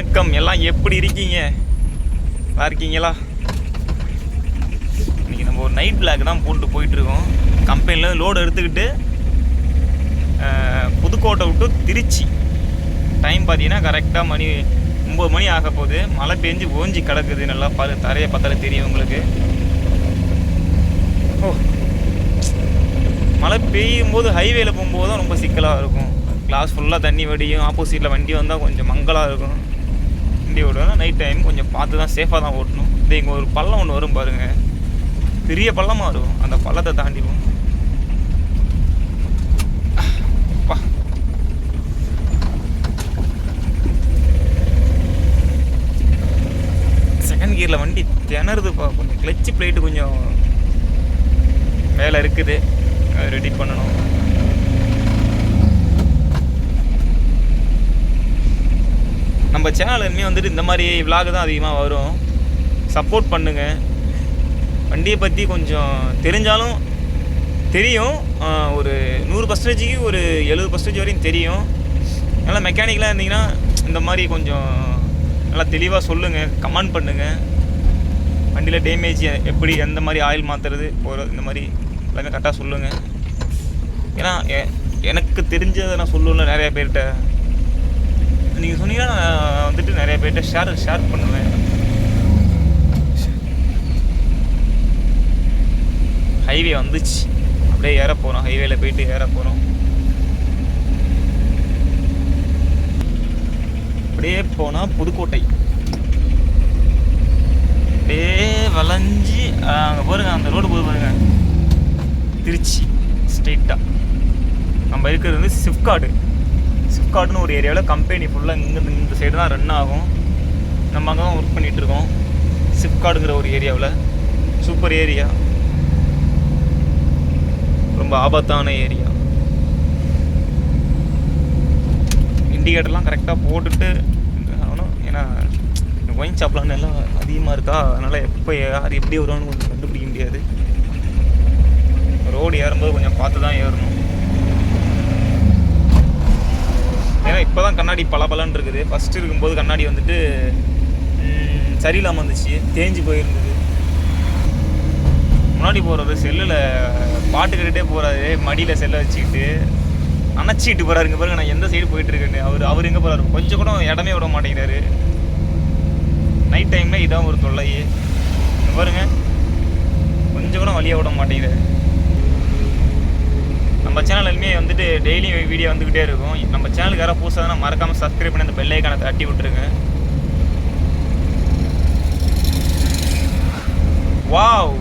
வணக்கம். எல்லாம் எப்படி இருக்கீங்க? நல்லா இருக்கீங்களா? இன்றைக்கி நம்ம ஒரு நைட் பிளாக் தான் போட்டு போயிட்டுருக்கோம். கம்பெனிலேருந்து கம்பெனியில் லோடு எடுத்துக்கிட்டு புதுக்கோட்டை விட்டு திருச்சி. டைம் பார்த்தீங்கன்னா கரெக்டாக மணி ஒம்பது மணி ஆக போகுது. மழை பெஞ்சு ஓஞ்சி கிடக்குது. நல்லா பாரு தரையை பார்த்தாலே தெரியும் உங்களுக்கு. ஓ. மழை பெய்யும் போது ஹைவேல போகும்போது தான் ரொம்ப சிக்கலாக இருக்கும். கிளாஸ் ஃபுல்லாக தண்ணி வடியும் ஆப்போசிட்டில் வண்டி வந்தால் கொஞ்சம் மங்கலாக இருக்கும். வண்டி ஓடுவேன் நைட் டைம் கொஞ்சம் பார்த்து தான் சேஃபாக தான் ஓட்டணும். இது இங்கே ஒரு பள்ளம் ஒன்று வரும் பாருங்கள் பெரிய பள்ளமாக இருக்கும். அந்த பள்ளத்தை தாண்டிவோம் அப்பா. செகண்ட் கியரில் வண்டி திணறுதுப்பா கொஞ்சம் கிளச்சு பிளேட்டு கொஞ்சம் வேலை இருக்குது. அது ரெடி பண்ணணும். நம்ம சேனல் இனிமேல் வந்துட்டு இந்த மாதிரி விலாக் தான் அதிகமாக வரும். சப்போர்ட் பண்ணுங்கள் வண்டியை பற்றி கொஞ்சம் தெரிஞ்சாலும் தெரியும். ஒரு நூறு பர்சன்டேஜுக்கு ஒரு எழுபது பர்சன்டேஜ் வரையும் தெரியும். நல்லா மெக்கானிக்கலாக இருந்தீங்கன்னா இந்த மாதிரி கொஞ்சம் நல்லா தெளிவாக சொல்லுங்கள் கமெண்ட் பண்ணுங்கள் வண்டியில் டேமேஜ் எப்படி எந்த மாதிரி ஆயில் மாற்றுறது போகிறது இந்த மாதிரி எல்லாமே கரெக்டாக சொல்லுங்கள் ஏன்னா எ- எனக்கு தெரிஞ்சதை நான் சொல்லல நிறையா பேர்கிட்ட நீங்கள் சொன்னீங்கன்னா நான் வந்துட்டு நிறைய பேர்கிட்ட ஷேர் ஷேர் பண்ணுவேன். ஹைவே வந்துச்சு. அப்படியே ஏற போகிறோம் ஹைவேல போயிட்டு ஏற போகிறோம் அப்படியே போனால் புதுக்கோட்டை. அப்படியே வளைஞ்சி அங்கே பாருங்க அந்த ரோடு போது பாருங்க. திருச்சி ஸ்ட்ரெயிட்டாக நம்ம இருக்கிறது வந்து சிப்காடு ஏற்காடுன்னு ஒரு ஏரியாவில் கம்பெனி ஃபுல்லாக இங்கே இந்த சைடு தான் ரன் ஆகும். நம்ம அங்கே தான் ஒர்க் பண்ணிகிட்டு இருக்கோம். சிப்காடுங்கிற ஒரு ஏரியாவில். சூப்பர் ஏரியா ரொம்ப ஆபத்தான ஏரியா. இண்டிகேட்டர்லாம் கரெக்டாக போட்டுட்டு ஆகணும் ஏன்னா ஒயின் ஷாப்லாம் எல்லாம் அதிகமாக இருக்கா? அதனால் எப்போ யார் எப்படி வருவான்னு கொஞ்சம் கண்டுபிடிக்க முடியாது. ரோடு ஏறும்போது கொஞ்சம் பார்த்து தான் ஏறணும் ஏன்னா இப்போ தான் கண்ணாடி பளபளன்னு இருக்குது. ஃபஸ்ட்டு இருக்கும்போது கண்ணாடி வந்துட்டு சரியில்லாமல் வந்துச்சு. தேஞ்சு போயிருந்தது. முன்னாடி போகிறது செல்லில் பாட்டு கேட்டுகிட்டே போகிறாரு மடியில் செல்லை வச்சுக்கிட்டு. அணைச்சிட்டு போகிறாருங்க பாருங்க நான் எந்த சைடு போயிட்டுருக்கேன்னு. அவர் அவர் எங்கே போகிறாரு கொஞ்சம் கூட இடமே விட மாட்டேங்கிறாரு. நைட் டைமில் இதான் ஒரு தொல்லை பாருங்க. கொஞ்சம் கூட வழியாக விட மாட்டேங்கிறாரு. நம்ம சேனலுமே வந்துட்டு டெய்லி வீடியோ வந்துக்கிட்டே இருக்கும். நம்ம சேனலுக்கு யாராவது புதுசாக தான் மறக்காமல் சப்ஸ்கிரைப் பண்ணி அந்த பெல் ஐக்கானை தட்டி விட்டுருங்க. வாவ்